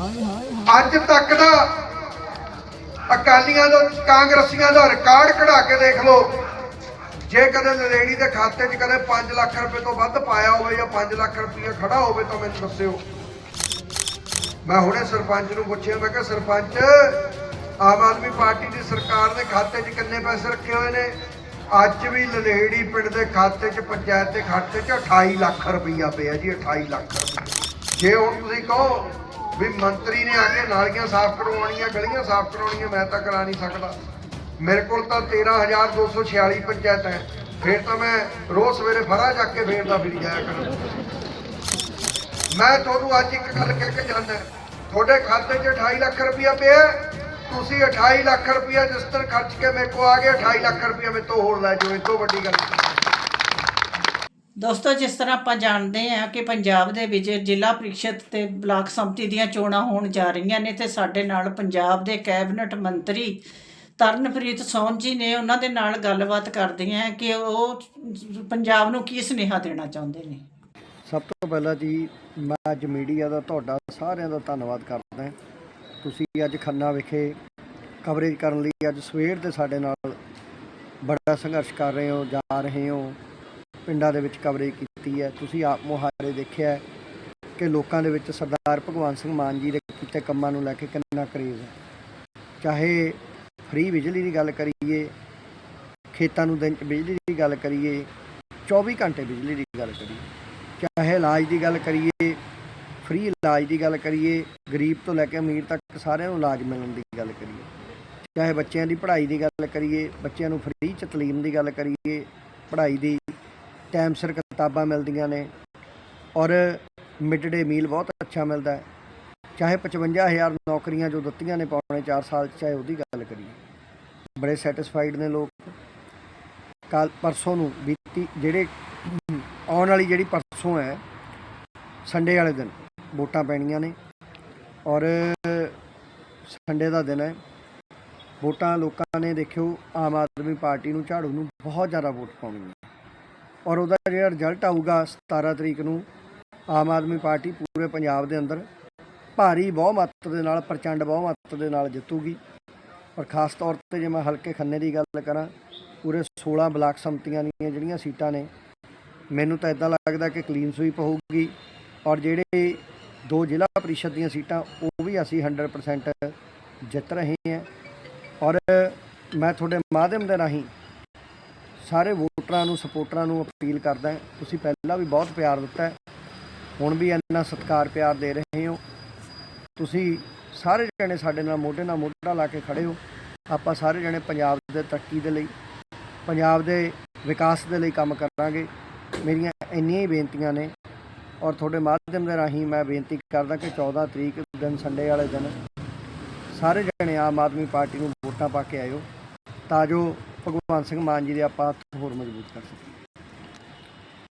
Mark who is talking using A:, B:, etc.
A: ਅੱਜ ਤੱਕ ਦਾ ਅਕਾਲੀਆਂ ਦਾ, ਕਾਂਗਰਸੀਆਂ ਦਾ ਰਿਕਾਰਡ ਕਢਾ ਕੇ ਦੇਖ ਲਓ। ਜੇ ਕਦੇ ਨਰੇੜੀ ਦੇ ਖਾਤੇ 'ਚ ਕਦੇ 5 ਲੱਖ ਰੁਪਏ ਤੋਂ ਵੱਧ ਪਾਇਆ ਹੋਵੇ ਜਾਂ 5 ਲੱਖ ਰੁਪਏ ਖੜਾ ਹੋਵੇ ਤਾਂ ਮੈਨੂੰ ਦੱਸਿਓ। ਮੈਂ ਹੁਣੇ ਸਰਪੰਚ ਨੂੰ ਪੁੱਛਿਆ, ਮੈਂ ਕਿਹਾ, ਸਰਪੰਚ, ਆਮ ਆਦਮੀ ਪਾਰਟੀ ਦੀ ਸਰਕਾਰ ਦੇ ਖਾਤੇ 'ਚ ਕਿੰਨੇ ਪੈਸੇ ਰੱਖੇ ਹੋਏ ਨੇ? ਅੱਜ ਵੀ ਲਲੇੜੀ ਪਿੰਡ ਦੇ ਖਾਤੇ 'ਚ, ਪੰਚਾਇਤ ਦੇ ਖਾਤੇ 'ਚ 28 ਲੱਖ ਰੁਪਈਆ ਪਿਆ ਜੀ 28 ਲੱਖ ਜੇ ਹੁਣ ਤੁਸੀਂ ਕਹੋ ਵੀ ਮੰਤਰੀ ਨੇ ਆ ਕੇ ਨਾਲੀਆਂ ਸਾਫ਼ ਕਰਵਾਉਣੀਆਂ, ਗਲੀਆਂ ਸਾਫ਼ ਕਰਵਾਉਣੀਆਂ, ਮੈਂ ਤਾਂ ਕਰਾ ਨਹੀਂ ਸਕਦਾ। ਮੇਰੇ ਕੋਲ ਤਾਂ 13246 ਪੰਚਾਇਤ ਹੈ। ਫਿਰ ਤਾਂ ਮੈਂ ਰੋਜ਼ ਸਵੇਰੇ ਫਰਾ ਜਾ ਕੇ ਫੇਰਦਾ ਫਿਰ ਜਾਇਆ ਕਰਾਂ ਮੈਂ ਤੁਹਾਨੂੰ ਅੱਜ ਇੱਕ ਗੱਲ ਕਹਿ ਕੇ ਜਾਂਦਾ ਤੁਹਾਡੇ ਖਾਤੇ 'ਚ 28 ਲੱਖ ਰੁਪਇਆ ਪਿਆ ਤੁਸੀਂ 28 ਲੱਖ ਰੁਪਇਆ ਜਿਸ ਤਰ੍ਹਾਂ ਖਰਚ ਕੇ ਮੇਰੇ ਕੋ ਆ ਗਏ 28 ਲੱਖ ਰੁਪਇਆ ਮੇਰੇ ਤੋਂ ਹੋਰ ਲੈ ਜਾਓ, ਇਹ ਤੋਂ ਵੱਡੀ ਗੱਲ
B: ਦੋਸਤੋ, ਜਿਸ ਤਰ੍ਹਾਂ ਆਪਾਂ ਜਾਣਦੇ ਹਾਂ ਕਿ ਪੰਜਾਬ ਦੇ ਵਿੱਚ ਜ਼ਿਲ੍ਹਾ ਪ੍ਰੀਸ਼ਦ ਤੇ ਬਲਾਕ ਸੰਮਤੀ ਦੀਆਂ ਚੋਣਾਂ ਹੋਣ ਜਾ ਰਹੀਆਂ ਨੇ ਤੇ ਸਾਡੇ ਨਾਲ ਪੰਜਾਬ ਦੇ ਕੈਬਨਿਟ ਮੰਤਰੀ ਤਰਨਪ੍ਰੀਤ ਸੌਨ ਜੀ ਨੇ ਉਹਨਾਂ ਦੇ ਨਾਲ ਗੱਲਬਾਤ ਕਰਦੇ ਹਾਂ ਕਿ ਉਹ ਪੰਜਾਬ ਨੂੰ ਕੀ ਸੁਨੇਹਾ ਦੇਣਾ ਚਾਹੁੰਦੇ ਨੇ।
C: ਸਭ ਤੋਂ ਪਹਿਲਾਂ ਜੀ, ਮੈਂ ਅੱਜ ਮੀਡੀਆ ਦਾ ਤੁਹਾਡਾ ਸਾਰਿਆਂ ਦਾ ਧੰਨਵਾਦ ਕਰਦਾ ਤੁਸੀਂ ਅੱਜ ਖੰਨਾ ਵਿਖੇ ਕਵਰੇਜ ਕਰਨ ਲਈ ਅੱਜ ਸਵੇਰ ਦੇ ਸਾਡੇ ਨਾਲ ਬੜਾ ਸੰਘਰਸ਼ ਕਰ ਰਹੇ ਹੋ, ਜਾ ਰਹੇ ਹੋ। ਪਿੰਡਾਂ ਦੇ ਵਿੱਚ ਕਵਰੇਜ ਕੀਤੀ ਹੈ। ਤੁਸੀਂ ਆਪ ਮੁਹਾਰੇ ਦੇਖਿਆ ਹੈ ਕਿ ਲੋਕਾਂ ਦੇ ਵਿੱਚ ਸਰਦਾਰ ਭਗਵੰਤ ਸਿੰਘ ਮਾਨ ਜੀ ਦੇ ਕੀਤੇ ਕੰਮਾਂ ਨੂੰ ਲੈ ਕੇ ਕਿੰਨਾ ਕਰੇਜ਼ ਹੈ। ਚਾਹੇ ਫ੍ਰੀ ਬਿਜਲੀ ਦੀ ਗੱਲ ਕਰੀਏ, ਖੇਤਾਂ ਨੂੰ ਦਿਨ 'ਚ ਬਿਜਲੀ ਦੀ ਗੱਲ ਕਰੀਏ 24 ਘੰਟੇ ਬਿਜਲੀ ਦੀ ਗੱਲ ਕਰੀਏ, ਚਾਹੇ ਇਲਾਜ ਦੀ ਗੱਲ ਕਰੀਏ ਫ੍ਰੀ ਇਲਾਜ ਦੀ ਗੱਲ ਕਰੀਏ, ਗਰੀਬ ਤੋਂ ਲੈ ਕੇ ਅਮੀਰ ਤੱਕ ਸਾਰਿਆਂ ਨੂੰ ਇਲਾਜ ਮਿਲਣ ਦੀ ਗੱਲ ਕਰੀਏ, ਚਾਹੇ ਬੱਚਿਆਂ ਦੀ ਪੜ੍ਹਾਈ ਦੀ ਗੱਲ ਕਰੀਏ, ਬੱਚਿਆਂ ਨੂੰ ਫ੍ਰੀ ਚ ਤਾਲੀਮ ਦੀ ਗੱਲ ਕਰੀਏ, ਪੜ੍ਹਾਈ ਦੀ ਟਾਈਮ ਸਿਰ ਕਿਤਾਬਾਂ ਮਿਲਦੀਆਂ ਨੇ ਔਰ ਮਿਡ ਡੇ ਮੀਲ ਬਹੁਤ ਅੱਛਾ ਮਿਲਦਾ ਹੈ। ਚਾਹੇ 55000 ਨੌਕਰੀਆਂ ਜੋ ਦਿੱਤੀਆਂ ਨੇ ਪੌਣੇ 4 ਸਾਲ 'ਚ, ਚਾਹੇ ਉਹਦੀ ਗੱਲ ਕਰੀਏ। ਬੜੇ ਸੈਟੀਸਫਾਈਡ ਨੇ ਲੋਕ। ਕੱਲ ਪਰਸੋਂ ਨੂੰ ਬੀਤੀ ਜਿਹੜੇ ਆਉਣ ਵਾਲੀ ਜਿਹੜੀ ਪਰਸੋਂ ਹੈ, ਸੰਡੇ ਵਾਲੇ ਦਿਨ ਵੋਟਾਂ ਪੈਣੀਆਂ ਨੇ ਔਰ ਸੰਡੇ ਦਾ ਦਿਨ ਹੈ। ਵੋਟਾਂ ਲੋਕਾਂ ਨੇ ਦੇਖਿਓ, ਆਮ ਆਦਮੀ ਪਾਰਟੀ ਨੂੰ, ਝਾੜੂ ਨੂੰ ਬਹੁਤ ਜ਼ਿਆਦਾ ਵੋਟ ਪਾਉਣੀ ਹੈ। ਔਰ ਉਹਦਾ ਜਿਹੜਾ ਰਿਜ਼ਲਟ ਆਊਗਾ 17 ਤਰੀਕ ਨੂੰ, ਆਮ ਆਦਮੀ ਪਾਰਟੀ ਪੂਰੇ ਪੰਜਾਬ ਦੇ ਅੰਦਰ ਭਾਰੀ ਬਹੁਮਤ ਦੇ ਨਾਲ, ਪ੍ਰਚੰਡ ਬਹੁਮਤ ਦੇ ਨਾਲ ਜਿੱਤੂਗੀ। ਔਰ ਖਾਸ ਤੌਰ ਤੇ ਜੇ ਮੈਂ ਹਲਕੇ ਖੰਨੇ ਦੀ ਗੱਲ ਕਰਾਂ, ਪੂਰੇ 16 ਬਲਾਕ ਸੰਮਤੀਆਂ ਦੀਆਂ ਜਿਹੜੀਆਂ ਸੀਟਾਂ ਨੇ, ਮੈਨੂੰ ਤਾਂ ਇਦਾਂ ਲੱਗਦਾ ਕਿ ਕਲੀਨ ਸਵੀਪ ਹੋਊਗੀ। ਔਰ ਜਿਹੜੇ ਦੋ ਜ਼ਿਲ੍ਹਾ ਪ੍ਰੀਸ਼ਦ ਦੀਆਂ ਸੀਟਾਂ, ਉਹ ਵੀ ਅਸੀਂ 100% ਜਿੱਤ ਰਹੇ ਹਾਂ। ਔਰ ਮੈਂ ਤੁਹਾਡੇ ਮਾਧਿਅਮ ਦੇ ਰਾਹੀਂ ਸਾਰੇ ਵੋਟਰਾਂ ਨੂੰ, ਸਪੋਰਟਰਾਂ ਨੂੰ ਅਪੀਲ ਕਰਦਾ ਤੁਸੀਂ ਪਹਿਲਾਂ ਵੀ ਬਹੁਤ ਪਿਆਰ ਦਿੱਤਾ ਹੁਣ ਵੀ ਇੰਨਾ ਸਤਿਕਾਰ, ਪਿਆਰ ਦੇ ਰਹੇ ਹੋ। ਤੁਸੀਂ ਸਾਰੇ ਜਣੇ ਸਾਡੇ ਨਾਲ ਮੋਢੇ ਨਾਲ ਮੋਢਾ ਲਾ ਕੇ ਖੜੇ ਹੋ। ਆਪਾਂ ਸਾਰੇ ਜਣੇ ਪੰਜਾਬ ਦੇ ਤਰੱਕੀ ਦੇ ਲਈ, ਪੰਜਾਬ ਦੇ ਵਿਕਾਸ ਦੇ ਲਈ ਕੰਮ ਕਰਾਂਗੇ। ਮੇਰੀਆਂ ਇੰਨੀਆਂ ਹੀ ਬੇਨਤੀਆਂ ਨੇ ਔਰ ਤੁਹਾਡੇ ਮਾਧਿਅਮ ਦੇ ਰਾਹੀਂ ਮੈਂ ਬੇਨਤੀ ਕਰਦਾ ਕਿ 14 ਤਰੀਕ ਦਿਨ ਸੰਡੇ ਵਾਲੇ ਦਿਨ ਸਾਰੇ ਜਣੇ ਆਮ ਆਦਮੀ ਪਾਰਟੀ ਨੂੰ ਵੋਟਾਂ ਪਾ ਕੇ ਆਇਓ। ਤਾਂ ਜੋ ਭਗਵਾਨ ਸਿੰਘ ਮਾਨ ਜੀ ਦੇ ਆਪਾਂ ਹੱਥ ਹੋਰ ਮਜ਼ਬੂਤ ਕਰ ਸਕੀਏ